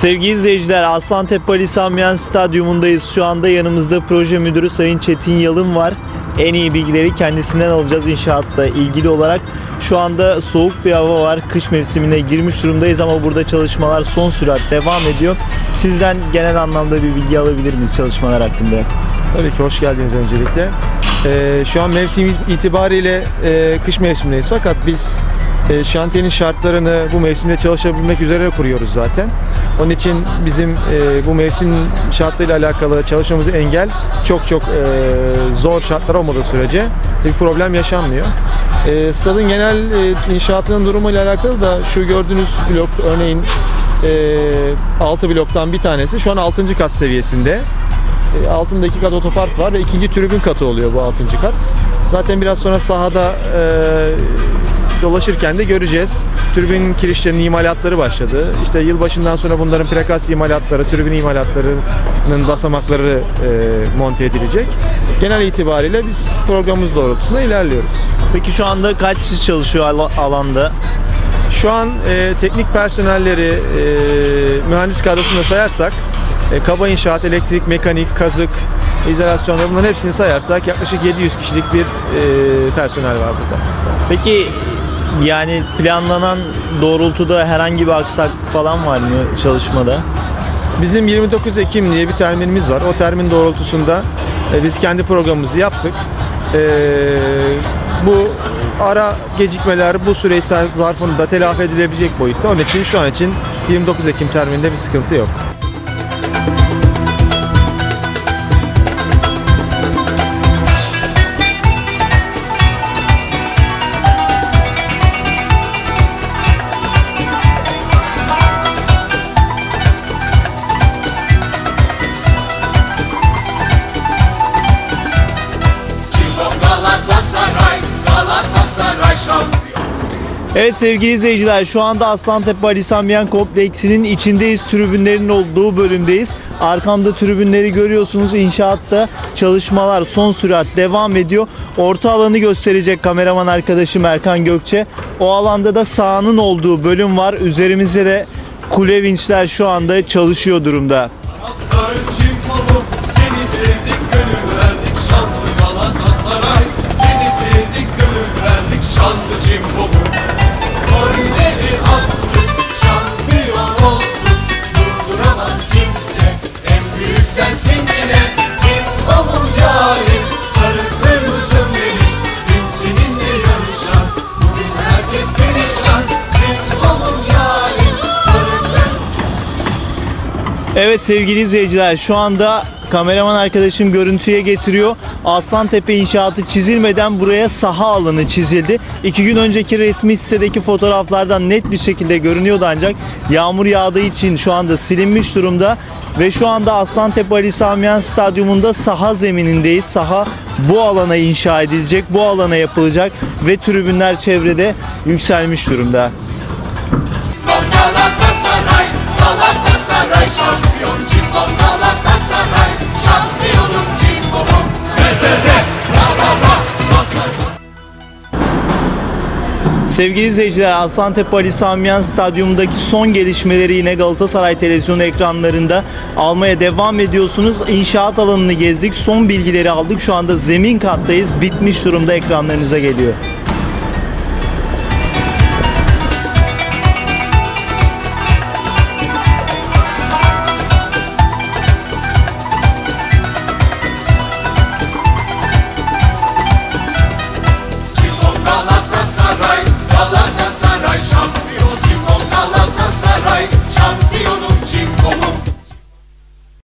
Sevgili izleyiciler Aslantepe Ali Samiyen Stadyumundayız. Şu anda yanımızda proje müdürü Sayın Çetin Yalın var. En iyi bilgileri kendisinden alacağız inşaatla ilgili olarak. Şu anda soğuk bir hava var. Kış mevsimine girmiş durumdayız ama burada çalışmalar son sürat devam ediyor. Sizden genel anlamda bir bilgi alabilir miyiz çalışmalar hakkında? Tabii ki hoş geldiniz öncelikle. Ee, şu an mevsim itibariyle e, kış mevsimindeyiz fakat biz e, şantiyenin şartlarını bu mevsimde çalışabilmek üzere kuruyoruz zaten. Onun için bizim e, bu mevsim şartlarıyla alakalı çalışmamızı engel çok çok e, zor şartlar olmadığı sürece bir problem yaşanmıyor. Stadın genel e, inşaatının durumuyla alakalı da şu gördüğünüz blok örneğin e, 6 bloktan bir tanesi şu an 6. kat seviyesinde. E, altında iki kat otopark var ve ikinci tribün katı oluyor bu altıncı kat. Zaten biraz sonra sahada dolaşırken de göreceğiz. Tribün kirişlerinin imalatları başladı. İşte yılbaşından sonra bunların plakas imalatları, tribün imalatlarının basamakları e, monte edilecek. Genel itibariyle biz programımız doğrultusunda ilerliyoruz. Peki şu anda kaç kişi çalışıyor ala- alanda? Şu an e, teknik personelleri, e, mühendis kadrosunu da sayarsak, e, kaba inşaat, elektrik, mekanik, kazık, izolasyon ve bunların hepsini sayarsak yaklaşık 700 kişilik bir e, personel var burada. Peki yani planlanan doğrultuda herhangi bir aksaklık falan var mı çalışmada? Bizim 29 Ekim diye bir terminimiz var. O termin doğrultusunda e, biz kendi programımızı yaptık. E, bu ara gecikmeler bu süre zarfında telafi edilebilecek boyutta. Onun için şu an için 29 Ekim termininde bir sıkıntı yok. Evet sevgili izleyiciler şu anda Aslantepe Ali Samiyen Kompleksi'nin içindeyiz. Tribünlerin olduğu bölümdeyiz. Arkamda tribünleri görüyorsunuz. İnşaatta çalışmalar son sürat devam ediyor. Orta alanı gösterecek kameraman arkadaşım Erkan Gökçe. O alanda da sahanın olduğu bölüm var. Üzerimizde de kule vinçler şu anda çalışıyor durumda. Evet sevgili izleyiciler şu anda kameraman arkadaşım görüntüye getiriyor. Aslantepe inşaatı çizilmeden buraya saha alanı çizildi. İki gün önceki resmi sitedeki fotoğraflardan net bir şekilde görünüyordu ancak yağmur yağdığı için şu anda silinmiş durumda. Ve şu anda Aslantepe Ali Samiyen Stadyumunda saha zeminindeyiz. Saha bu alana inşa edilecek, bu alana yapılacak ve tribünler çevrede yükselmiş durumda. Sevgili izleyiciler Aslantepe Ali Samiyen Stadyumundaki son gelişmeleri yine Galatasaray televizyonu ekranlarında almaya devam ediyorsunuz. İnşaat alanını gezdik, son bilgileri aldık. Şu anda zemin kattayız. Bitmiş durumda ekranlarınıza geliyor.